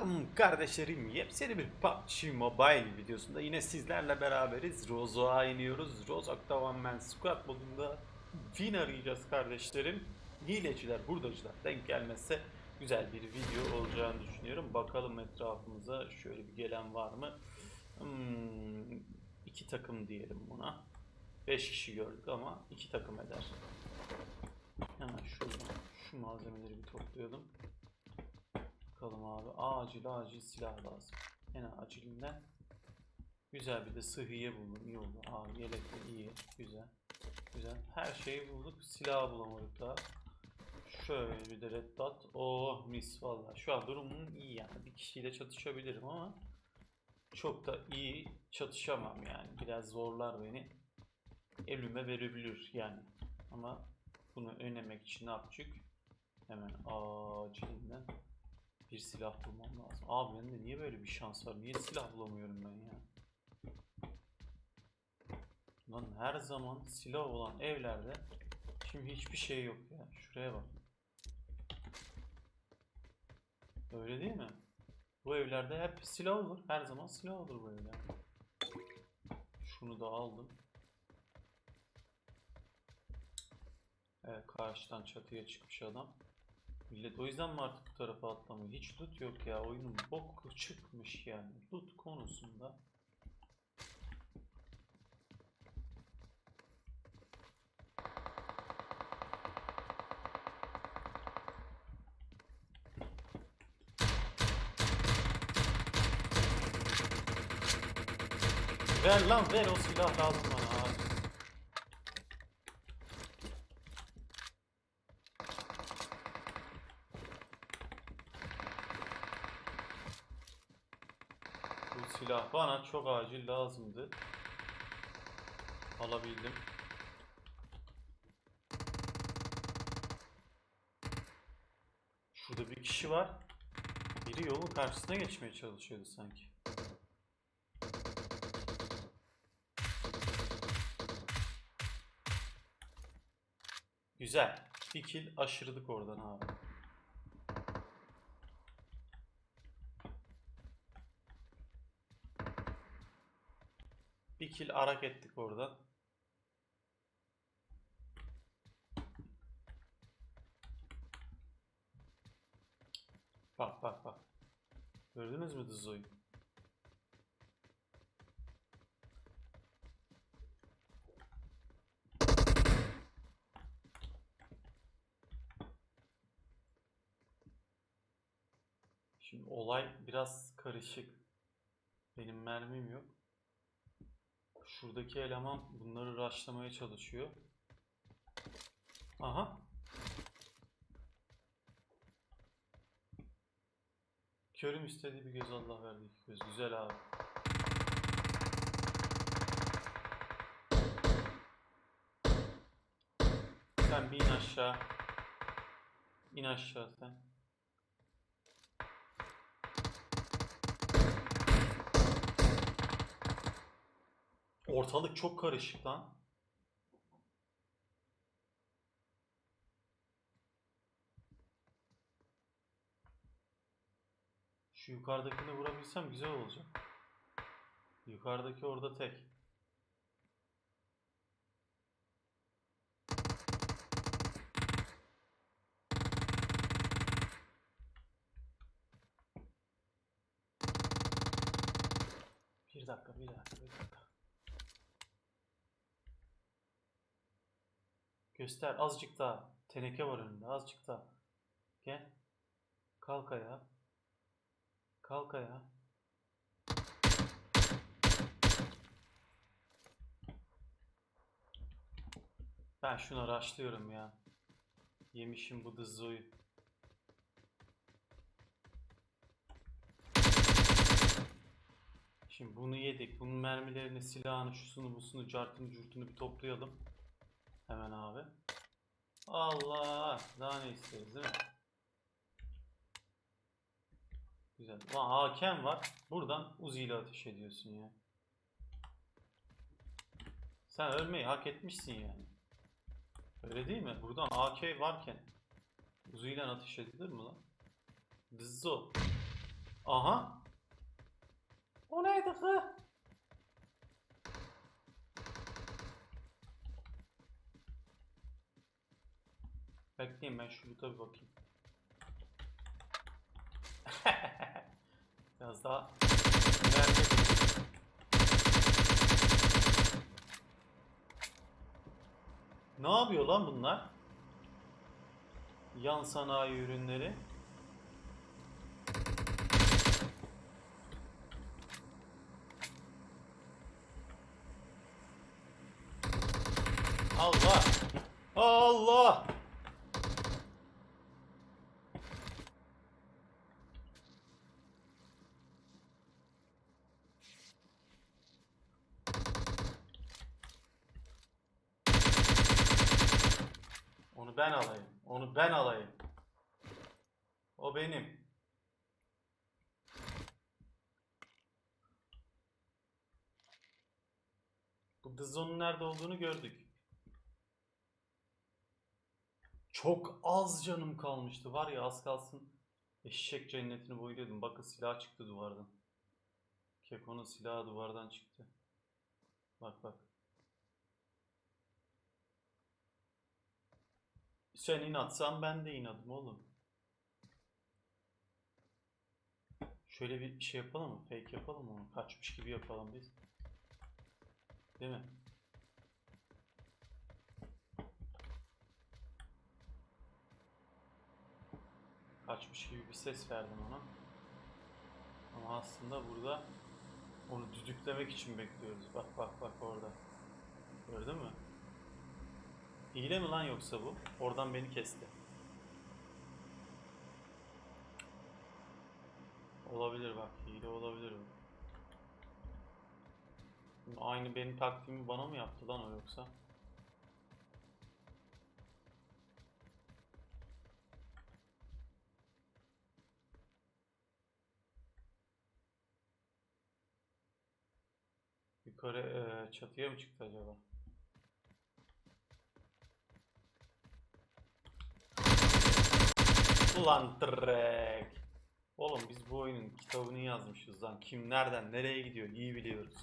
Selam kardeşlerim. Yepyeni bir PUBG Mobile videosunda yine sizlerle beraberiz. Rozo'a iniyoruz. Rozok'ta One Man Squad modunda win arayacağız kardeşlerim. Hileciler, hurdacılar denk gelmezse güzel bir video olacağını düşünüyorum. Bakalım etrafımıza şöyle bir gelen var mı? Hmm, iki takım diyelim buna. Beş kişi gördük ama iki takım eder. Hemen şuradan şu malzemeleri bir toplayalım. Bakalım abi. Acil acil silah lazım. En acilinden. Güzel bir de sıhhiye buldum. İyi oldu. Abi yelek de iyi. Güzel. Güzel. Her şeyi bulduk. Silah bulamadık daha. Şöyle bir de red dot. Oh mis valla. Şu an durumum iyi yani. Bir kişiyle çatışabilirim ama çok da iyi çatışamam yani. Biraz zorlar beni. Elime verebilir yani. Ama bunu önlemek için ne yapacak? Hemen acilinden bir silah bulmam lazım. Abi bende niye böyle bir şans var? Niye silah bulamıyorum ben ya? Lan her zaman silah olan evlerde şimdi hiçbir şey yok ya. Şuraya bak. Öyle değil mi? Bu evlerde hep silah olur. Her zaman silah olur bu evlerde. Şunu da aldım. Evet karşıdan çatıya çıkmış adam. Millet o yüzden mi artık bu tarafa atlamıyor? Hiç loot yok ya. Oyunun boku çıkmış yani. Loot konusunda. Ver lan ver o silah lazım bana abi. Bu silah bana çok acil lazımdı. Alabildim. Şurada bir kişi var. Biri yolun karşısına geçmeye çalışıyordu sanki. Güzel. Bir kill aşırdık oradan abi. Kill arak ettik oradan. Bak bak bak. Gördünüz mü Dızzo'yu? Şimdi olay biraz karışık. Benim mermim yok. Şuradaki eleman bunları rushlamaya çalışıyor. Aha. Körüm istediği bir göz Allah verdi iki göz. Güzel abi. Sen bir in aşağı. İn aşağı sen. Ortalık çok karışık lan. Şu yukarıdakini vurabilsem güzel olacak. Yukarıdaki orada tek. Bir dakika, bir dakika, bir dakika. Göster azıcık daha. Teneke var önünde azıcık daha. Gel. Kalk ayağa. Kalk ayağa. Ben şuna raşlıyorum ya. Yemişim bu dızzoyu. Şimdi bunu yedik. Bunun mermilerini, silahını, şusunu, busunu, cartını, curtunu bir toplayalım. Hemen abi. Allah! Daha ne isteriz değil mi? Güzel. Lan hakem var. Buradan Uzi ile ateş ediyorsun ya. Sen ölmeyi hak etmişsin yani. Öyle değil mi? Buradan AK varken Uzi ile ateş edilir mi lan? Dızzo. Aha. O neydi kız? Bekleyin ben şu bir bakayım. Biraz daha Ne yapıyor lan bunlar? Yan sanayi ürünleri. Allah! Allah! Onu ben alayım. Onu ben alayım. O benim. Bu Dızzon'un nerede olduğunu gördük. Çok az canım kalmıştı. Var ya az kalsın eşek cennetini boyuyordum. Bakın silah çıktı duvardan. Keko'nun silahı duvardan çıktı. Bak bak. Sen inatsan ben de inadım oğlum. Şöyle bir şey yapalım mı? Fake yapalım mı? onu? Kaçmış gibi yapalım biz. Değil mi? Kaçmış gibi bir ses verdim ona. Ama aslında burada onu düdüklemek için bekliyoruz. Bak bak bak orada. Gördün mü? Hile mi lan yoksa bu? Oradan beni kesti. Olabilir bak, hile olabilir bu. Aynı benim taktiğimi bana mı yaptı lan o yoksa? Yukarı eee, çatıya mı çıktı acaba? Ulan trek. Oğlum biz bu oyunun kitabını yazmışız lan. Kim nereden nereye gidiyor iyi biliyoruz.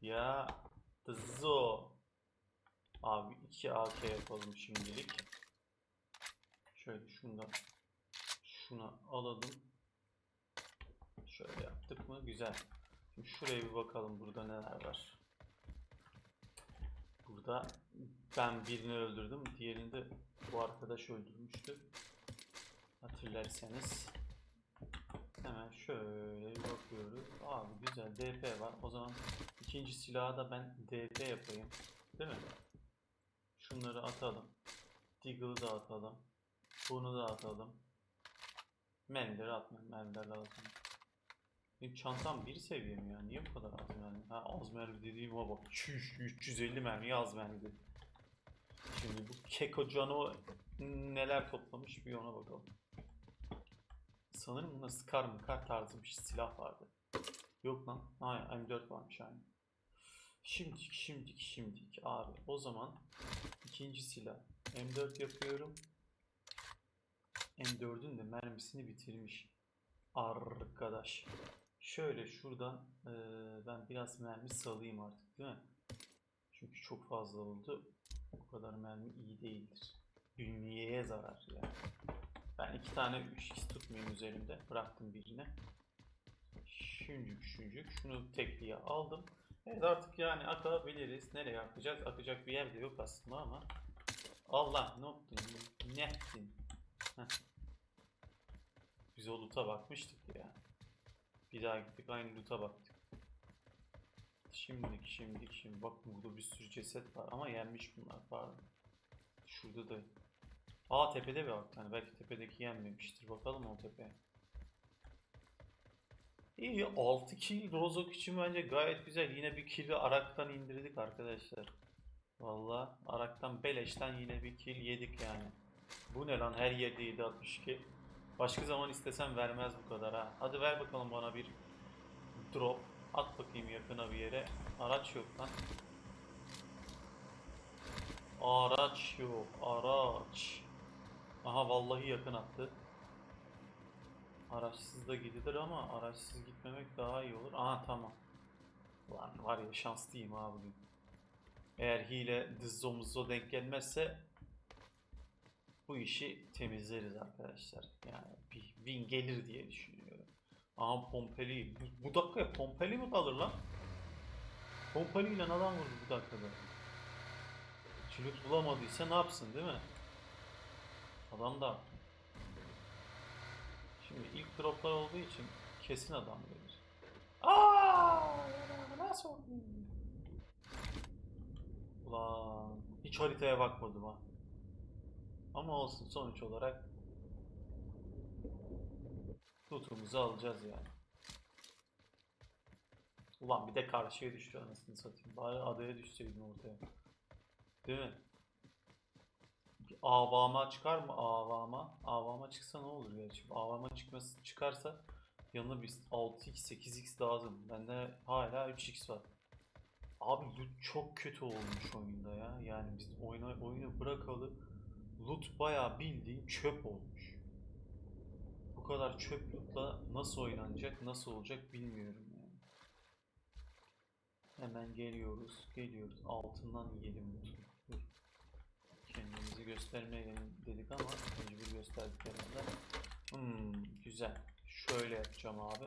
Ya Dzo. Abi 2 AK yapalım şimdilik. Şöyle şundan şuna alalım. Şöyle yaptık mı? Güzel. Şimdi şuraya bir bakalım burada neler var. Burada ben birini öldürdüm. Diğerini de bu arkadaş öldürmüştü. Hatırlarsanız. Hemen şöyle bakıyoruz. Abi güzel DP var. O zaman ikinci silahı da ben DP yapayım. Değil mi? Şunları atalım. Deagle'ı da atalım. Bunu da atalım. Mender'i atmayalım. Mender lazım. Benim çantam bir seviye mi ya? Niye bu kadar az mermi? Ha az mermi dediğime bak. Çüş 350 mermi az mermi dedi. Şimdi bu Keko Cano neler toplamış bir ona bakalım. Sanırım bunda Scar mı kar tarzı bir silah vardı. Yok lan. Ha M4 varmış aynı. Şimdik şimdik şimdik abi. O zaman ikinci silah. M4 yapıyorum. M4'ün de mermisini bitirmiş. Arkadaş. Şöyle şuradan eee, ben biraz mermi salayım artık değil mi? Çünkü çok fazla oldu. O kadar mermi iyi değildir. Bünyeye zarar yani. Ben iki tane 3x tutmayayım üzerimde. Bıraktım birine. Şuncuk şuncuk. Şunu tekliğe aldım. Evet artık yani akabiliriz. Nereye akacağız? Akacak bir yer de yok aslında ama. Allah ne yaptın? Ne ettin? Biz o loot'a bakmıştık ya. Bir daha gittik aynı loot'a baktık. Şimdilik şimdilik şimdi bak burada bir sürü ceset var ama yenmiş bunlar pardon. Şurada da. Aa tepede bir bak tane belki tepedeki yenmemiştir bakalım o tepeye. İyi 6 kill Rozok için bence gayet güzel. Yine bir kill'i Arak'tan indirdik arkadaşlar. Valla Arak'tan beleşten yine bir kill yedik yani. Bu ne lan her yerde 762. Başka zaman istesem vermez bu kadar ha. Hadi ver bakalım bana bir drop. At bakayım yakına bir yere. Araç yok lan. Araç yok. Araç. Aha vallahi yakın attı. Araçsız da gidilir ama araçsız gitmemek daha iyi olur. Aha tamam. Lan var ya şanslıyım abi bugün. Eğer hile dızzo muzzo denk gelmezse bu işi temizleriz arkadaşlar. Yani bir win gelir diye düşünüyorum. Aha Pompeli. Bu, bu dakikaya Pompeli mi kalır lan? Pompeli ile adam vurdu bu dakikada. Çürük bulamadıysa ne yapsın değil mi? Adam da Şimdi ilk droplar olduğu için kesin adam gelir. Aa, nasıl oldu? Ulan hiç haritaya bakmadım ha. Ama olsun sonuç olarak lootumuzu alacağız yani. Ulan bir de karşıya düştü anasını satayım. Bari adaya düşseydim ortaya. Değil mi? Bir avama çıkar mı? Avama. Avama çıksa ne olur gerçi? Avama çıkması çıkarsa yanına bir 6x 8x lazım. Bende hala 3x var. Abi loot çok kötü olmuş oyunda ya. Yani biz oyunu, oyunu bırakalı loot bayağı bildiğin çöp olmuş. Bu kadar çöp lootla nasıl oynanacak, nasıl olacak bilmiyorum yani. Hemen geliyoruz, geliyoruz. Altından yiyelim. Dur. Kendimizi göstermeyelim dedik ama mecbur gösterdik herhalde. Hmm, güzel. Şöyle yapacağım abi.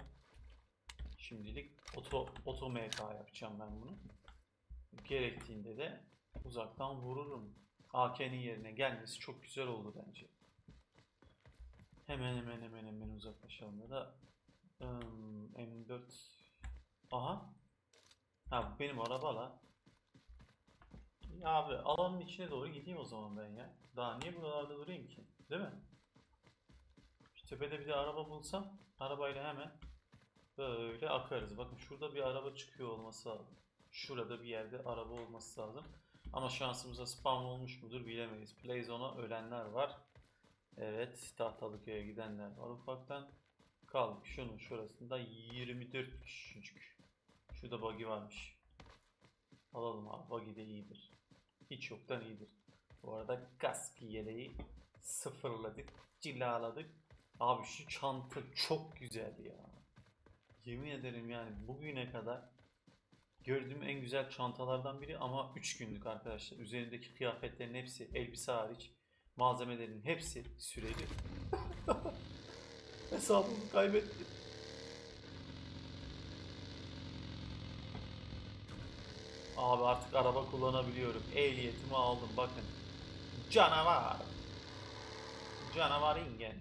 Şimdilik oto, oto MK yapacağım ben bunu. Gerektiğinde de uzaktan vururum. AK'nin yerine gelmesi çok güzel oldu bence. Hemen hemen hemen hemen uzaklaşalım ya da ım, M4 Aha Ha benim araba la. Ya abi alanın içine doğru gideyim o zaman ben ya. Daha niye buralarda durayım ki? Değil mi? Şu tepede bir de araba bulsam arabayla hemen böyle akarız. Bakın şurada bir araba çıkıyor olması lazım. Şurada bir yerde araba olması lazım. Ama şansımıza spam olmuş mudur bilemeyiz. Playzone'a ölenler var. Evet, Tahtalıköy'e gidenler var ufaktan. Kaldık şunun şurasında 24 kişicik. Şurada buggy varmış. Alalım abi, buggy de iyidir. Hiç yoktan iyidir. Bu arada kaski yeleği sıfırladık, cilaladık. Abi şu çanta çok güzel ya. Yemin ederim yani bugüne kadar gördüğüm en güzel çantalardan biri ama 3 günlük arkadaşlar. Üzerindeki kıyafetlerin hepsi elbise hariç malzemelerin hepsi süreli. Hesabımı kaybettim. Abi artık araba kullanabiliyorum. Ehliyetimi aldım bakın. Canavar. Canavar ingen.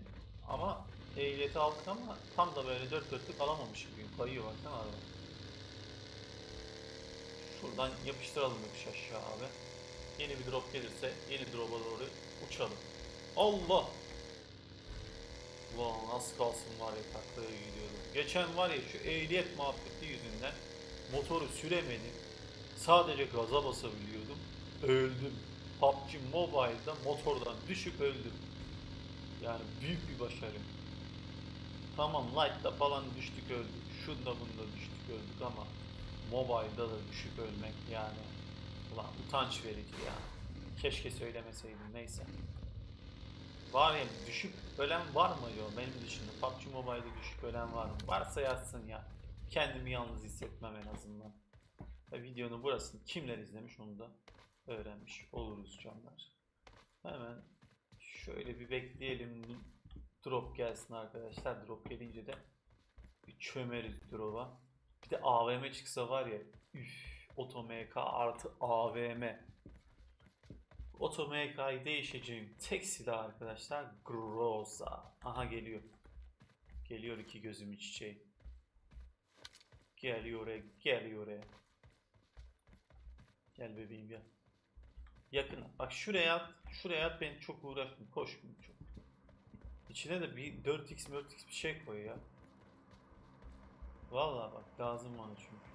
Ama ehliyeti aldık ama tam da böyle dört dörtlük alamamış bugün. Kayıyor baksana araba. Şuradan yapıştıralım yokuş aşağı abi. Yeni bir drop gelirse yeni drop'a doğru uçalım. Allah! Ulan nasıl kalsın var ya taklaya gidiyordum. Geçen var ya şu ehliyet muhabbeti yüzünden motoru süremedim. Sadece gaza basabiliyordum. Öldüm. PUBG Mobile'da motordan düşüp öldüm. Yani büyük bir başarı. Tamam Light'ta falan düştük öldük. Şunda bunda düştük öldük ama Mobile'da da düşüp ölmek yani. Ulan utanç verici ya. Keşke söylemeseydim neyse. Var ya düşüp ölen var mı ya benim dışında? PUBG Mobile'da düşüp ölen var mı? Varsa yazsın ya. Kendimi yalnız hissetmem en azından. Ve videonun burasını kimler izlemiş onu da öğrenmiş oluruz canlar. Hemen şöyle bir bekleyelim. Drop gelsin arkadaşlar. Drop gelince de bir çömeriz drop'a. Bir de AVM çıksa var ya üf Oto MK artı AVM. Oto MK'yı değişeceğim tek silah arkadaşlar Groza. Aha geliyor. Geliyor iki gözüm çiçeği. Geliyor oraya, geliyor oraya. Gel bebeğim gel. Yakın. Bak şuraya at. Şuraya at beni çok uğraşma. Koşmayayım çok. İçine de bir 4x 4x bir şey koy ya. Vallahi bak lazım bana çünkü.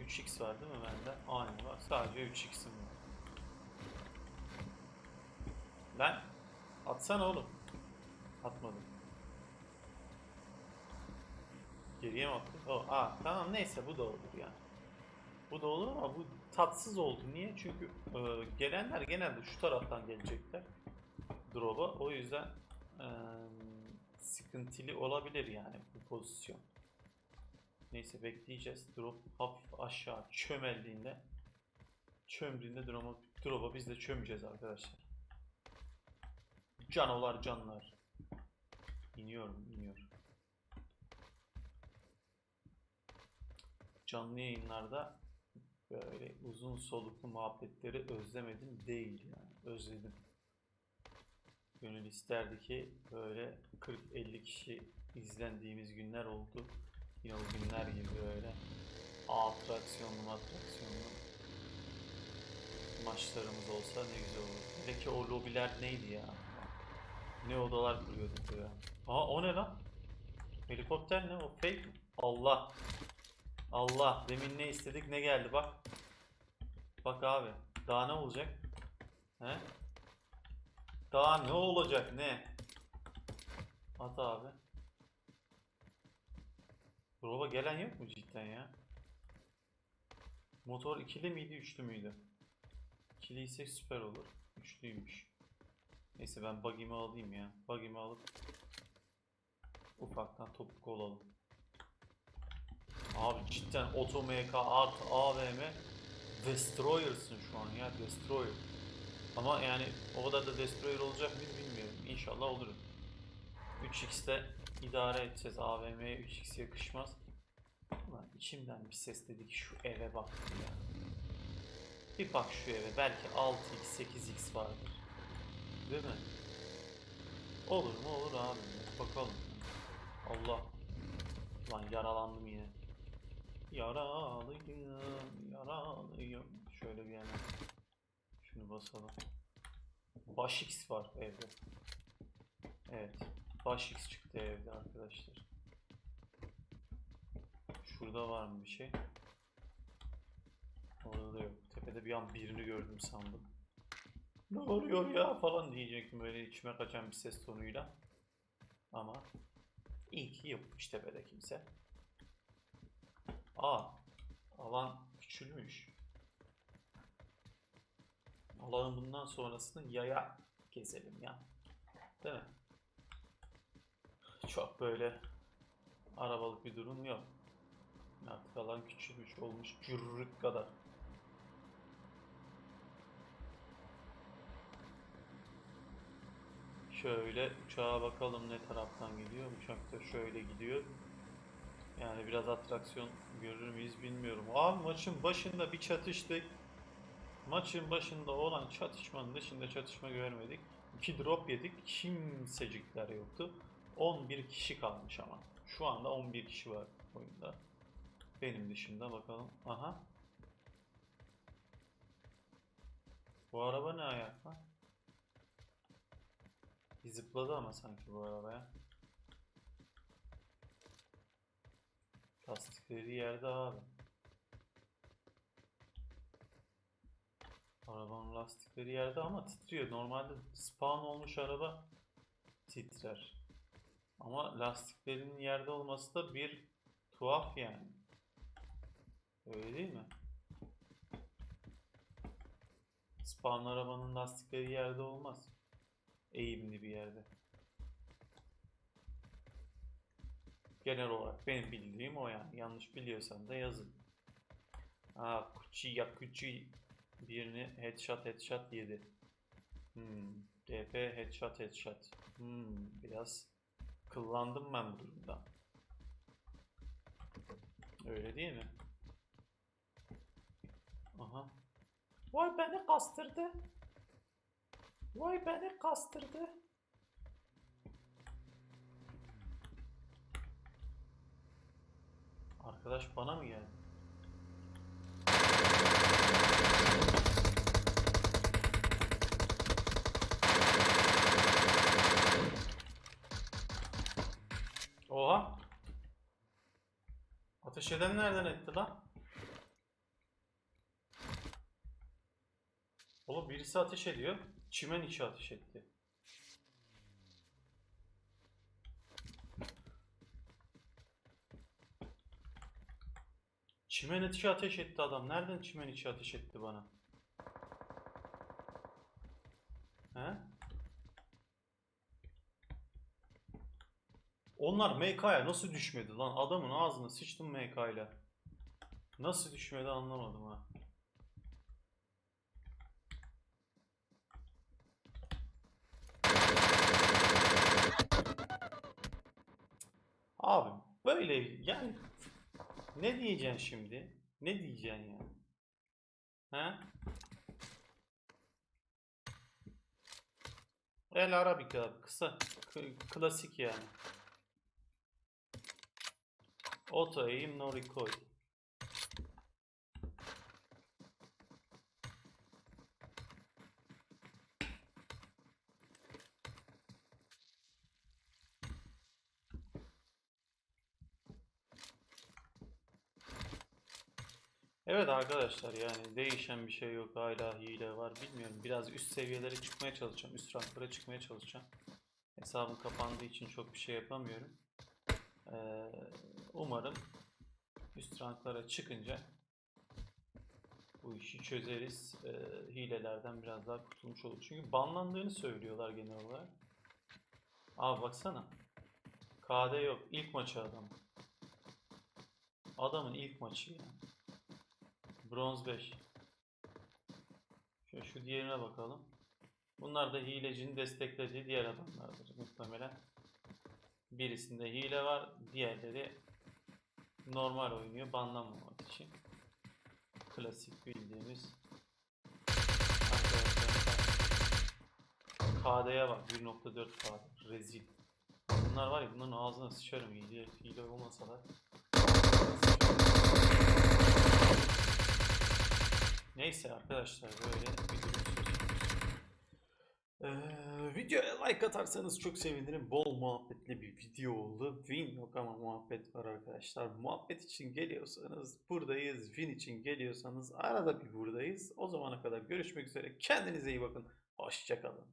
3x var değil mi bende? Aynen var. Sadece 3x'im var. Lan atsana oğlum. Atmadım. Geriye mi attın? O, aa, tamam neyse bu da olur yani. Bu da olur ama bu tatsız oldu. Niye? Çünkü e, gelenler genelde şu taraftan gelecekler. Drop'a. O yüzden e, sıkıntılı olabilir yani bu pozisyon. Neyse bekleyeceğiz. Drop hafif aşağı çömeldiğinde çömdüğünde drop'a, drop'a biz de çömeceğiz arkadaşlar. Canolar canlar. İniyorum iniyorum. Canlı yayınlarda böyle uzun soluklu muhabbetleri özlemedim değil yani özledim. Gönül isterdi ki böyle 40-50 kişi izlendiğimiz günler oldu. Günler gibi böyle atraksiyonlu atraksiyonlu maçlarımız olsa ne güzel olur. Hele ki o lobiler neydi ya? Ne odalar kuruyorduk ya. Aa o ne lan? Helikopter ne? O fake? Allah. Allah. Demin ne istedik ne geldi bak. Bak abi. Daha ne olacak? He? Daha ne olacak ne? At abi. Roba gelen yok mu cidden ya? Motor ikili miydi üçlü müydü? İkili ise süper olur. Üçlüymüş. Neyse ben buggy'mi alayım ya. Buggy'mi alıp ufaktan topuk olalım. Abi cidden Otomeka artı AVM Destroyer'sın şu an ya Destroyer. Ama yani o kadar da Destroyer olacak mıyız bilmiyorum. İnşallah olurum. 3x'te idare edeceğiz. AVM'ye 3x yakışmaz. Ulan içimden bir ses dedi ki şu eve bak ya. Bir bak şu eve. Belki 6x 8x vardır. Değil mi? Olur mu olur abi. Bakalım. Allah. Lan yaralandım yine. Yaralıyım, yaralıyım. Şöyle bir yana. Şunu basalım. Baş X var evde. Evet. Baş çıktı evde arkadaşlar. Şurada var mı bir şey? Orada da yok. Tepede bir an birini gördüm sandım. Ne oluyor ya falan diyecektim böyle içime kaçan bir ses tonuyla. Ama iyi ki yokmuş tepede kimse. Aa, alan küçülmüş. Alanın bundan sonrasını yaya gezelim ya. Değil mi? Çok böyle arabalık bir durum yok. Artık alan küçülmüş olmuş cürrük kadar. Şöyle uçağa bakalım ne taraftan gidiyor. Uçak da şöyle gidiyor. Yani biraz atraksiyon görür müyüz bilmiyorum. Abi maçın başında bir çatıştık. Maçın başında olan çatışmanın dışında çatışma görmedik. İki drop yedik. Kimsecikler yoktu. 11 kişi kalmış ama. Şu anda 11 kişi var oyunda. Benim dışında bakalım. Aha. Bu araba ne ayak lan? Bir zıpladı ama sanki bu arabaya. Lastikleri yerde abi. Arabanın lastikleri yerde ama titriyor. Normalde spawn olmuş araba titrer. Ama lastiklerinin yerde olması da bir tuhaf yani. Öyle değil mi? Spawn arabanın lastikleri yerde olmaz. Eğimli bir yerde. Genel olarak benim bildiğim o yani. Yanlış biliyorsan da yazın. Aa Kuchi Yakuchi birini headshot headshot yedi. Hmm. DP headshot headshot. Hmm. Biraz kıllandım ben bu durumda. Öyle değil mi? Aha. Vay beni kastırdı. Vay beni kastırdı. Arkadaş bana mı geldi? Ateş eden nereden etti lan? Oğlum birisi ateş ediyor. Çimen içi ateş etti. Çimen içi ateş etti adam. Nereden çimen içi ateş etti bana? He? Onlar MK'ya nasıl düşmedi lan? Adamın ağzına sıçtım MK'yla. Nasıl düşmedi anlamadım ha. Abi böyle yani ne diyeceksin şimdi? Ne diyeceksin ya? Ha? El Arabica abi kısa klasik yani. Auto aim no recoil. Evet arkadaşlar yani değişen bir şey yok. Hala hile var. Bilmiyorum. Biraz üst seviyelere çıkmaya çalışacağım. Üst ranklara çıkmaya çalışacağım. Hesabım kapandığı için çok bir şey yapamıyorum. Ee, umarım üst ranklara çıkınca bu işi çözeriz. Ee, hilelerden biraz daha kurtulmuş olur. Çünkü banlandığını söylüyorlar genel olarak. Abi baksana. KD yok. İlk maçı adam. Adamın ilk maçı yani. Bronz 5. Şu, şu diğerine bakalım. Bunlar da hilecinin desteklediği diğer adamlardır muhtemelen. Birisinde hile var, diğerleri normal oynuyor banlanmamak için. Klasik bildiğimiz. KD'ye bak 1.4 KD rezil. Bunlar var ya bunların ağzına sıçarım hile, hile olmasalar. Neyse arkadaşlar böyle bir durum. Ee, videoya like atarsanız çok sevinirim. Bol muhabbetli bir video oldu. Win yok ama muhabbet var arkadaşlar. Muhabbet için geliyorsanız buradayız. Win için geliyorsanız arada bir buradayız. O zamana kadar görüşmek üzere. Kendinize iyi bakın. Hoşçakalın.